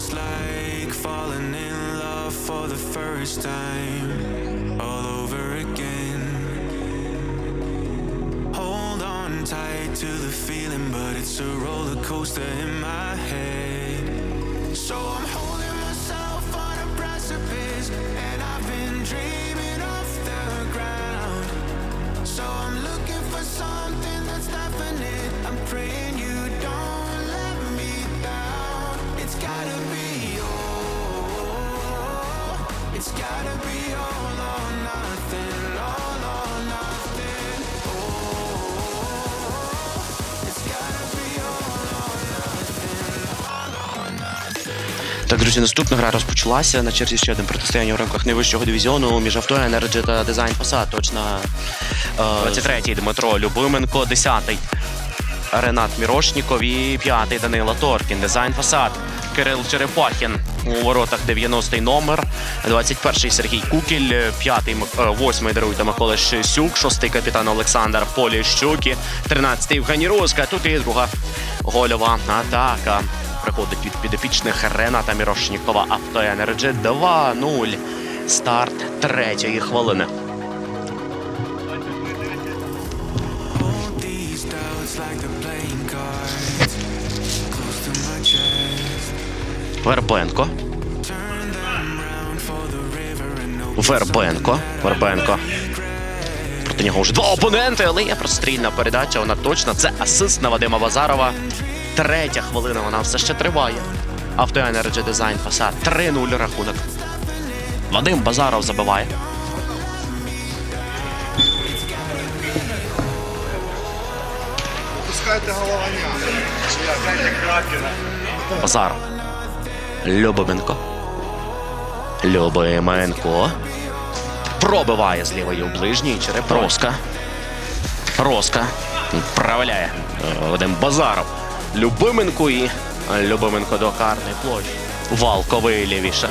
feels like falling in love for the first time all over again. Hold on tight to the feeling, but it's a roller coaster in my head. So I'm holding myself on a precipice, and I've been dreaming off the ground. So I'm looking for some. Так, друзі, наступна гра розпочалася. На черзі ще один протистояння у рамках найвищого дивізіону між авто Energy та Design Passat. Точно е, 23-й Дмитро Любименко, 10-й Ренат Мірошніков і 5-й Данила Торкін. Дизайн Фасад. Кирил Черепахін у воротах 90-й номер, 21-й Сергій Кукіль, 5-й, Мик- е, 8-й даруйте Микола Шисюк, 6-й капітан Олександр Поліщук, і 13-й Євгеній Руска. Тут і друга гольова атака. Приходить від підопічних Рената Мірошнікова Авто Енерджі 2-0. Старт третьої хвилини. Like the playing cards no Вербенко. Вербенко. Проти нього вже два опоненти, але є прострільна передача. Вона точна. Це асист на Вадима Базарова. Третя хвилина. Вона все ще триває. Авто Energy Design Passat. 3-0 рахунок. Вадим Базаров забиває. Пускайте головання. Базаров. Любименко. Любименко. Пробиває з лівої у ближній череп. Роска. Роска. Правляє. Вадим Базаров. Любименко і Любименко до карної площі. Валковий лівіше.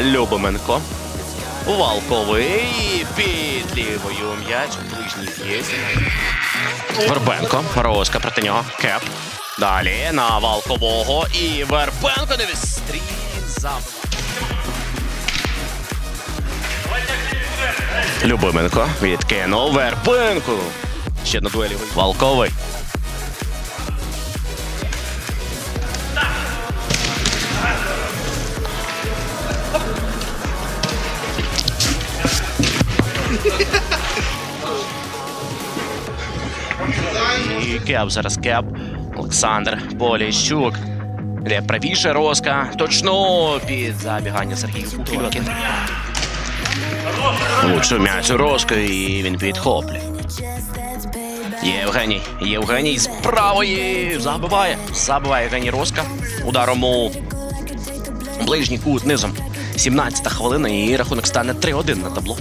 Любименко. Валковий під лівою м'яч. Ближній п'єсі. Вербенко. Роска проти нього. Кеп. Далі на Валкового. І Вербенко не відстрій. Забиває. Любименко відкинув Вербенку. Ще на дуелі Валковий. Кеп зараз кеп. Олександр Поліщук. Де правіше Роска. Точно під забігання Сергій Куклюкін. Лучше м'яч у Роско і він підхоплює. Євгеній. Євгеній з правої забиває. Забиває Євгеній Роска. Ударом у ближній кут низом. 17-та хвилина і рахунок стане 3-1 на табло.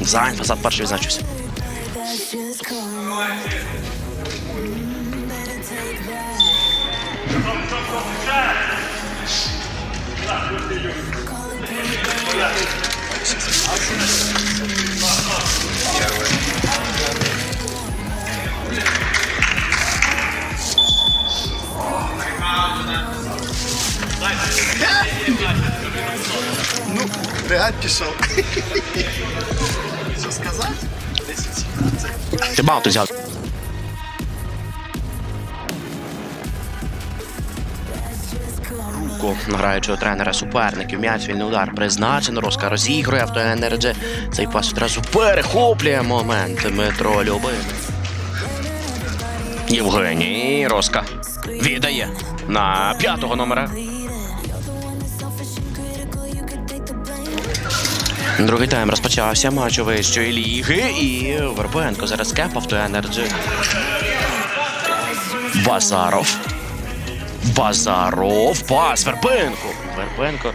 Зайн фасад перший відзначився. Регат пішов. Що сказати? 10 Ти багато взяв. Руку граючого тренера суперників. М'яч вільний удар призначено. Роска розігрує авто Енерджі. Цей пас одразу перехоплює момент Дмитро Любин. Євгеній Роска віддає на п'ятого номера. Другий тайм розпочався матч у вищої ліги і Вербенко зараз кеп авто Енерджі. Базаров. Базаров. Пас Вербенко. Вербенко.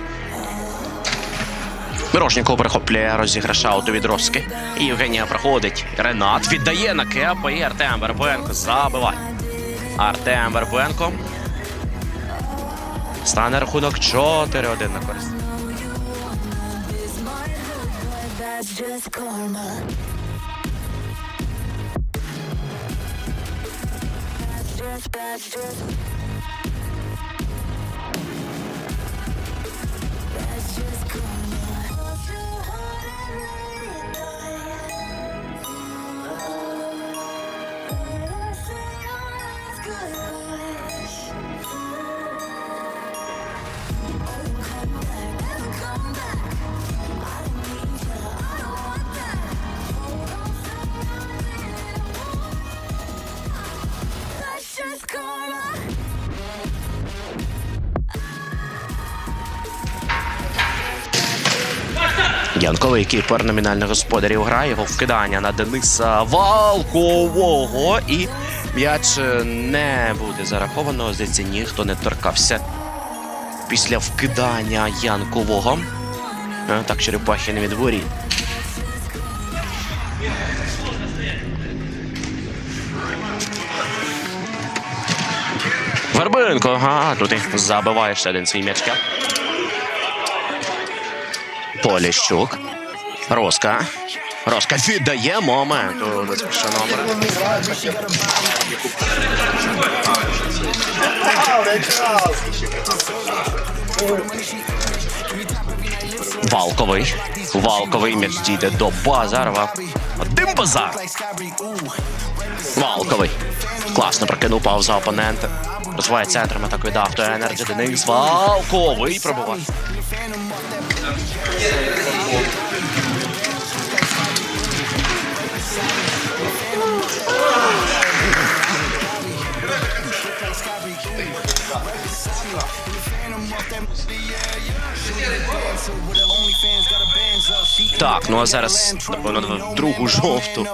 Мирошніков перехоплює розіграш ауту Відроски. І Євгенія проходить. Ренат віддає на кепа і Артем Вербенко забиває. Артем Вербенко. Стане рахунок 4-1 на користь. That's just karma. That's just, that's just. Янковий кіпер номінальних господарів грає його вкидання на Дениса Валкового. І м'яч е, не буде зараховано. Здається, ніхто не торкався після вкидання Янкового. Е, Так, Черепахін від воріт. Вербинко, ага, тут забиває ще один свій м'ячка. Поліщук. Роска. Роска віддає момент. Валковий. Валковий м'яч дійде до Базарова. Один базар. Валковий. Класно прокинув пауза опонента. Розвиває центром атакує до авто Енерджі. Денис Валковий пробуває. Так, ну а зараз, напевно, другу жовту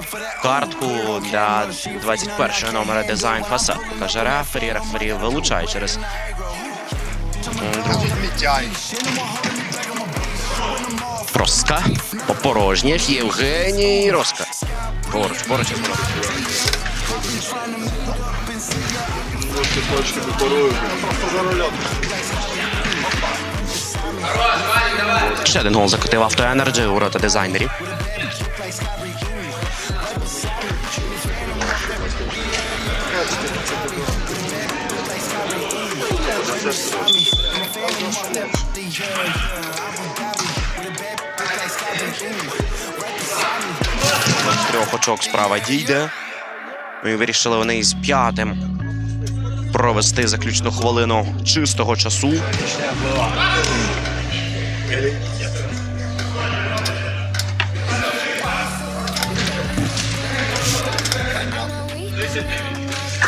картку для 21-го номера дизайн фасад. Покаже рефері. Рефері вилучає через м, другу. Роска. Попорожнєв. Євгеній Роска. Поруч, поруч. Точки. Ще один гол закотив авто Енерджі у рота дизайнерів. Трьох очок справа дійде. І вирішили вони із п'ятим провести заключну хвилину чистого часу.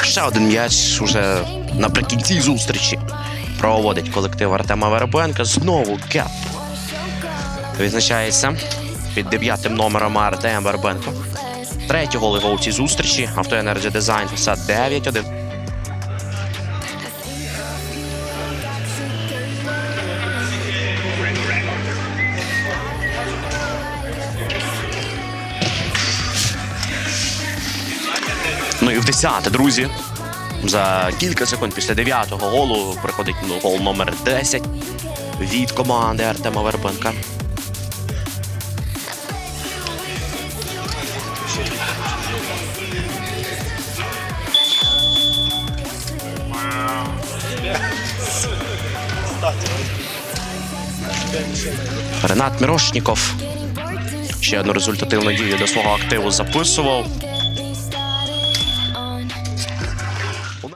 Ще один м'яч уже наприкінці зустрічі проводить колектив Артема Вербенка. Знову кеп відзначається під дев'ятим номером Артем Вербенко. Третій гол його у цій зустрічі. Авто Energy Design фасад 9-1. Ну і в десяте, друзі. За кілька секунд після дев'ятого голу приходить ну, гол номер 10 від команди Артема Вербенка. Ренат Мірошніков ще одну результативну дію до свого активу записував.